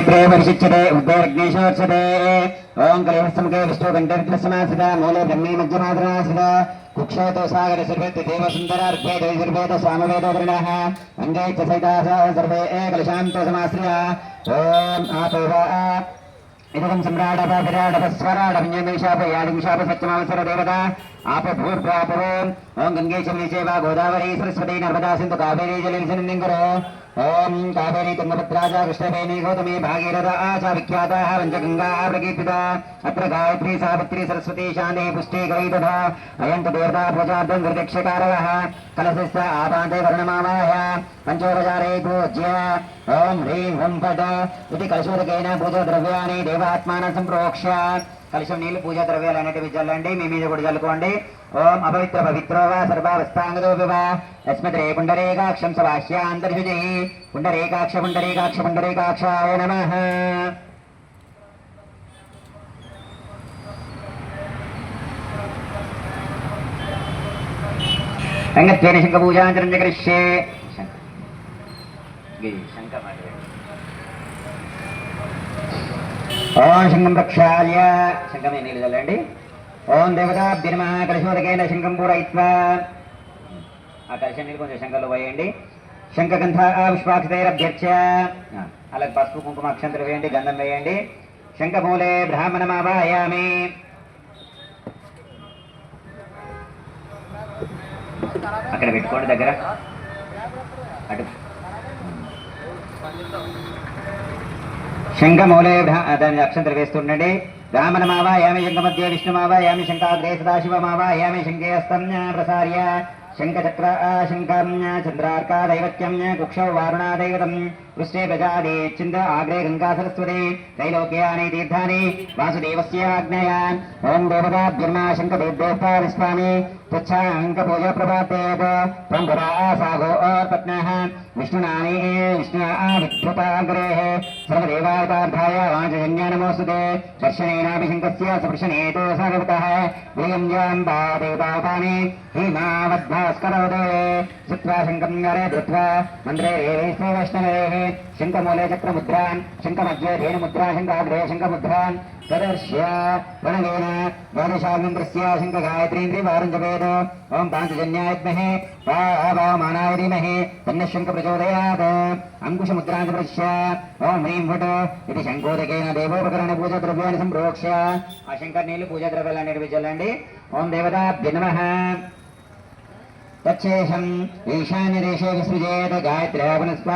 మిత్రే వర్షిచ్చదే ఉద్యోగేశోర్చదే ఓం కలిహస్తమకే విష్ణు వెంకటకృష్ణనాశిక మూలే బ్రహ్మే మధ్యనాథనాశిక కుక్షేతో సాగర సర్వేత్తి దేవ సుందర అర్ఘేద సర్వేద స్వామవేదోగ్రణాః అంగే చ సర్వే కలశాంతో ఓం ఇదం సమ్రాడప విరాడప స్వరాడ సత్యమావసర దేవత ఆప ఓం గోదావరి సరస్వతి నర్మదా సింధు కావేరీ జలేశనందింకరో ओम कावेरी तुंगभद्राजा कृष्णवेणी गौतमी भागीरथ आचा विख्याता पंचगंगा प्रकर्ति अत्र गायत्री, सावित्री, सरस्वती शांति पुष्टि गई तथा अयं देवता, प्रजाभ्यं प्रत्यक्षकार कलशस्य आपान्ते वर्णमामाय पूज्य। ओम ह्रीं हुं फट। इति कलशोदकेन पूजद्रव्याणि देवात्मानं संप्रोक्ष्य కలశం నీళ్ళు పూజా ద్రవ్యాలు అనేటివి చల్లండి మీ మీద కూడా చల్లుకోండి ఓం అపవిత్ర పవిత్రోవా వా సర్వావస్థాంగదో వివా యస్మద్రే పుండరీకాక్షం సవాహ్యాంతర్హుజి పుండరేకాక్ష పుండరేకాక్ష పుండరీకాక్షాయ నమః. రంగత్వేన శంఖ పూజాంతరం కరిష్యే శంఖ. ఓం శంఖం ప్రక్షాళ్య శంఖమే నీళ్ళు చల్లండి ఓం దేవతాభ్యర్మ కలిశోదకైన శంఖం పూరయిత్వా. ఆ కలశం నీళ్ళు కొంచెం శంఖంలో పోయండి. శంఖగంధ పుష్పాక్షతైరభ్యర్చ అలాగే పసుపు కుంకుమ అక్షంతలు వేయండి గంధం వేయండి. శంఖమూలే బ్రాహ్మణమావాయామి. అక్కడ పెట్టుకోండి దగ్గర. అటు. శంఖమూలే బ్రా- దాని అక్షంతలు వేస్తుండండి. రామనమావ యామి శంఖమధ్య విష్ణుమావ విష్ణుమావా యామి శంఖాగ్రే సదాశివమావా యామి శంఖే ప్రసార్య శంఖచక్ర శంఖం చంద్రార్కా దైవత్యం కుక్షౌ వారుణా దైవతం कृष्णे गजाने चिंद आग्रे गंगा सरस्वती तीर्थानि, वासुदेवस्य आज्ञया ॐ देवताभ्यर्मा शङ्खदेव्यस्ता विस्वामि त्वच्छाङ्कपूजा प्रभातेत त्वं पुरा सागो अर्पत्नः विष्णुना विद्युताग्रेः सर्वदेवावतार्थाय वाचजन्या नमोऽस्तु ते दर्शनेनाभिशङ्कस्य स्पृशनेतो सर्वतः श्रुत्वा शङ्कं नरे धृत्वा मन्त्रे శంఖమూలే చక్రముద్రాన్ శంఖమధ్యే ధేనుముద్రా శంఖాగ్రే శంఖముద్రాన్ ప్రదర్శ్య ప్రణవేన ద్వాదశాగ్నింద్రస్య శంఖ గాయత్రీంద్రి వారం జపేద ఓం పాంచజన్యాయద్మహే వామానాయ ధీమహి తన్న శంఖ ప్రచోదయాత్ అంకుశముద్రాంచ ప్రశ్య ఓం హ్రీం ఫట్ ఇది శంఖోదకేన దేవోపకరణ పూజ ద్రవ్యాన్ని సంప్రోక్ష్య ఆ శంకర్ నీళ్లు పూజా ద్రవ్యాలు అనేటివి చల్లండి ఓం దేవతాభ్య నమః तच्छेषम् ईशान्यदेशे विसृजेत गायत्र्या पुनस्वा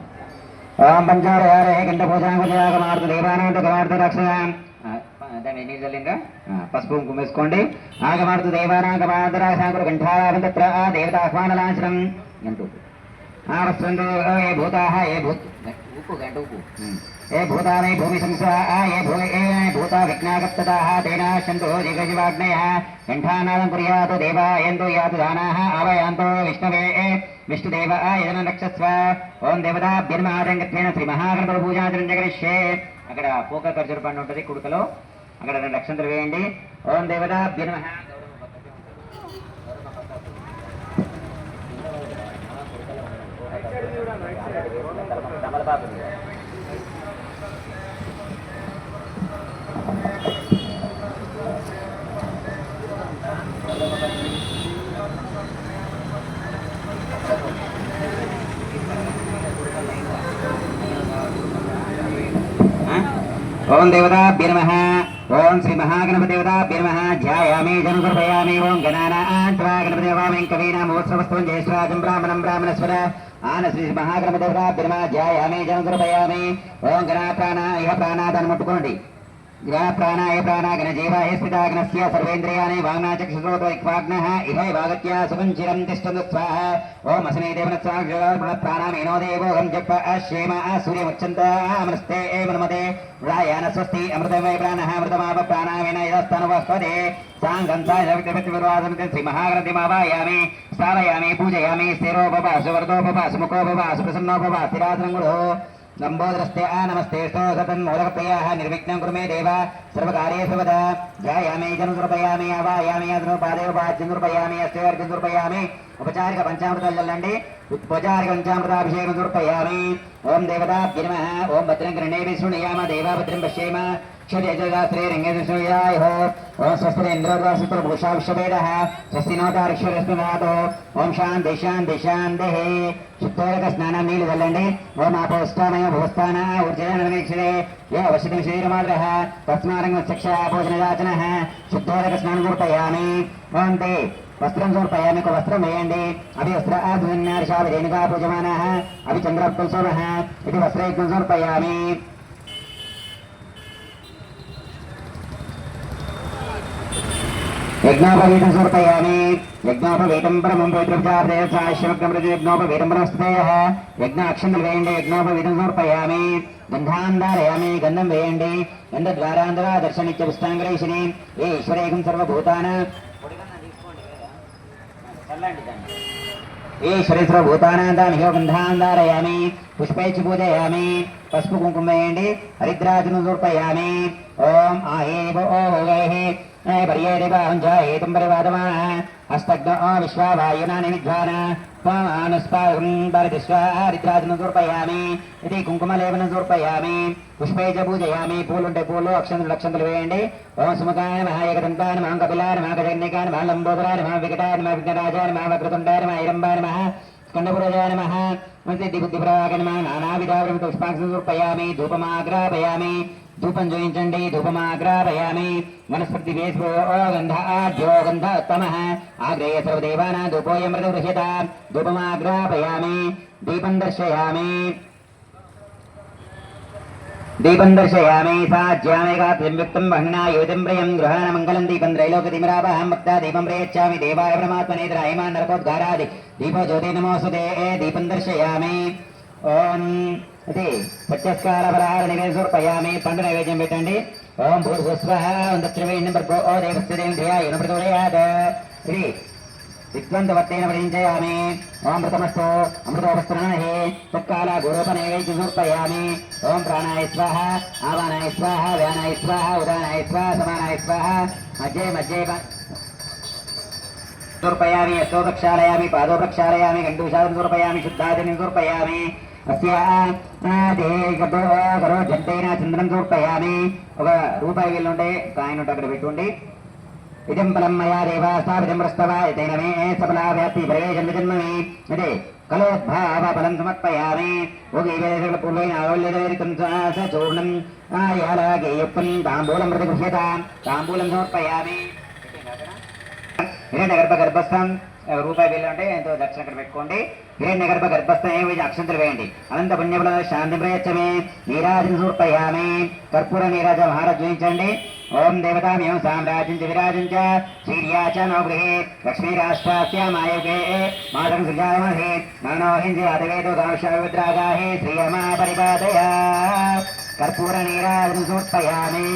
ఓం పంచారే గంట పూజాంగుజాగమార్త దేవానాంత గమార్త రక్షణ దాన్ని నీళ్ళు చల్లిందా పసుపు కుంకుమ వేసుకోండి. ఆగమార్త దేవానా గమార్త రక్షణ గంఠారాధన తత్ర ఆ దేవతాహ్వానలాచనం గంట ఉప్పు. ఆ వస్త్రంతో ఏ భూతాహ ఏ భూత్ ఉప్పు గంట ఉప్పు. ఏ భూతానే భూమి సంస ఏ భూ ఏ భూత విజ్ఞాగత్తతాః తేనాశంతో శంతో కంఠానాదం కుర్యాతు దేవా యంతో యాతు దానాః ఆవయాంతో విష్ణవే విష్ణుదేవ యజన రక్షస్వ. ఓం దేవతాభ్యర్మారంగత్వేన శ్రీ మహాగణపతి పూజాచరణ జగరిష్యే. అక్కడ పోక ఖర్జుర పండు ఉంటుంది కుడుకలో. అక్కడ రెండు లక్షంతులు వేయండి. ఓం దేవతాభ్యర్మ ఓం దేవతాభ్య నమ. ఓం శ్రీ మహాగణపతి నమ. ధ్యాయామి జనుసర్పయామి ఓం గణానాన్వా గణపతి కవీనా కవీనామోత్సవస్వం జయశ్రాజం బ్రాహ్మణం బ్రాహ్మణస్వర. ఆన శ్రీ మహాగణపతి నమ. ధ్యాయామి జనుసర్పయామి ఓం గణా ప్రాణ ఇహ ప్రాణాదాన్ని ముట్టుకోండి గ్రహ ప్రాణాయ ప్రాణాగన జీవాయ స్థితాగ్నస్య సర్వేంద్రియాణి వాంగ్నాచక్షుశ్రోత్వాగ్నః ఇహ వాగత్యా సుఖం చిరం తిష్టందు స్వాహ ఓం అసనే దేవన స్వాహ ప్రాణామేనో దేవోహం జప అశ్యేమ సూర్యముచ్చంత అమనస్తే మనమతే రాయాన స్వస్తి అమృతమయ ప్రాణః అమృతమాప ప్రాణామేన యదస్తనువస్వదే సాంగం సాయవిద్యవిద్యవిర్వాదమితి శ్రీ మహాగ్రంథిమావాయామి స్థాపయామి ఆ నమస్తే సతన్ మూలకప్రియాः నిర్విఘ్నం కురు మే దేవ సర్వకార్యే సర్వదా జను దృపయామి అవాయామి అదను పాదయోపాజ్యనుర్పయామి దృపయామి ఉపచారిక పంచామృతాలు చల్లండి ఉపచారిక పంచామృతాభిషేకం దృపయామి ఓం దేవతాభ్య నమ ఓం భద్రం గృహణేభి శృణయామ దేవా భద్రం పశ్యేమ క్షేత్రే రంగేశ్వయాయ ఓం స్వస్తిరేంద్రభూషా విశ్వవేద స్వస్తి నోతారిశ్వరస్మినాథో ఓం శాంతి శాంతి శాంతి. శుద్ధోదక స్నానం నీళ్ళు వెళ్ళండి ఓం ఆపోష్టామయ భూస్థాన ఊర్జనమీక్షరే ఏ వశితం శరీరమాద్ర. తస్మారంగ శిక్ష భోజన యాచన శుద్ధోదక స్నానం సమర్పయామి ఓం తే. వస్త్రం సమర్పయామి. ఒక వస్త్రం వేయండి. అవి వస్త్ర ఆధ్వర్యార్షావి రేణుగా పూజమాన. అవి చంద్రపుల్సోమ ఇది వస్త్రయజ్ఞం సమర్పయామి. యజ్ఞోపవీతం సమర్పయామి యజ్ఞోపవీతం పరమం పవిత్రవిచారయజ్ఞోపవీతం పరమస్తేయ యజ్ఞ వేయండి యజ్ఞోపవీతం సమర్పయామి గంధాంధారయామి గంధం వేయండి. గంధద్వారాంతరా దర్శనిత్య పుష్టాంగరేషిని ఏ ఈశ్వరేకం సర్వభూతాన. ఈశ్వరే సర్వభూతానాందాని గంధాంధారయామి. పుష్పైచి పూజయామి. పసుపు కుంకుమ వేయండి. హరిద్రాజును దూర్పయామి ఓం ఆహేవ ఓ హోగైహే पर्येदिवाञ्जायेतुं परिवादमानः हस्तग्नो विश्वावायुना निविध्वान त्वामानुस्पागं परिदिश्वारिद्राजनं సమర్పయామి ఇది కుంకుమలేపనం సమర్పయామి పుష్పే చ పూజయామి పూలుంటే పూలు అక్షంతులు అక్షంతులు వేయండి ఓం సుముఖాయ నమ ఏకదంతాయ నమ కపిలాయ నమ గజన్యకాయ నమ లంబోదరాయ నమ వికటాయ నమ విఘ్నరాజాయ నమ వక్రతుండాయ నమ ఐరంబాయ నమ స్కందపురజాయ నమ సిద్ధిబుద్ధిప్రవాగ నమ నానావిధావృత పుష్పాక్షం సమర్పయామి ధూపమాగ్రాపయామి धूपं जोयिञ्चण्डी धूपमाग्रापयामि वनस्पति वेष्पो गन्ध आद्यो गन्ध उत्तमः आग्रेय सर्वदेवाना धूपोऽयं मृतगृह्यता धूपमाग्रापयामि दीपं दर्शयामि। दीपं दर्शयामि। साज्यामेकाप्यंयुक्तं वह्ना योजं प्रियं गृहाणमङ्गलं दीपं त्रैलोकतिमिरावहं भक्ता दीपं प्रयच्छामि। देवाय परमात्मने त्रायमान् नरकोद्गारादि। दीपो ज्योति नमोऽस्तु ते दीपं दर्शयामि। ఓం ఇది పచ్చస్కార ఫలహార నివేదన సమర్పయామి పండు నైవేద్యం పెట్టండి. ఓం భూర్భుస్వ ఓం దక్షిణవేణ్యం భర్గో ఓ దేవస్య దేవేంద్రియాయ ప్రచోదయాత్ ఇది విద్వంతవర్తేన ప్రయించయామి ఓం మృతమస్తు అమృతోపస్త్రణే తత్కాల గురోపనైవేద్యం సమర్పయామి ఓం ప్రాణాయ స్వాహ ఆవానాయ స్వాహ వ్యానాయ స్వాహ ఉదానాయ స్వాహ సమానాయ స్వాహ. మధ్యే మధ్యే సమర్పయామి అస్తో ప్రక్షాళయామి పాదో ప్రక్షాళయామి గండూషాదం సమర్పయామి శుద్ధాదిని సమర్పయామి జంటైన చంద్రం సమర్పయామి. ఒక రూపాయి వీళ్ళుండే కాయన ఉంటే అక్కడ పెట్టుండి ఇదం ఫలం మయా దేవా మే సఫలా వ్యాప్తి ప్రవేశం జన్మమి అదే కలోద్భావ ఫలం సమర్పయామి. ఒక పూర్వైన ఆవల్యదరితం చూర్ణం ఆయాలాగేయప్పం తాంబూలం ప్రతి గృహ్యత తాంబూలం సమర్పయామి. హిరణ్య గర్భ గర్భస్థం? రూపాయి వేలు అంటే ఎంతో దక్షిణ అక్కడ పెట్టుకోండి. హిరణ్య గర్భ గర్భస్థం ఏమి అక్షంతలు వేయండి. అనంత పుణ్యముల శాంతి ప్రయత్నమే నీరాజన సమర్పయామి. కర్పూర నీరాజ మహారాజ్ చూపించండి ఓం దేవతామయం సామ్రాజ్యం చ విరాజం చ శ్రీర్యా చ నో లక్ష్మీ రాష్ట్రాస్య మాయుగే మాతం సృజామహే మనో హింసి అతవేదో దాంశావిద్రాగాహే శ్రీయమా పరిపాదయా కర్పూర నీరాజన సమర్పయామి.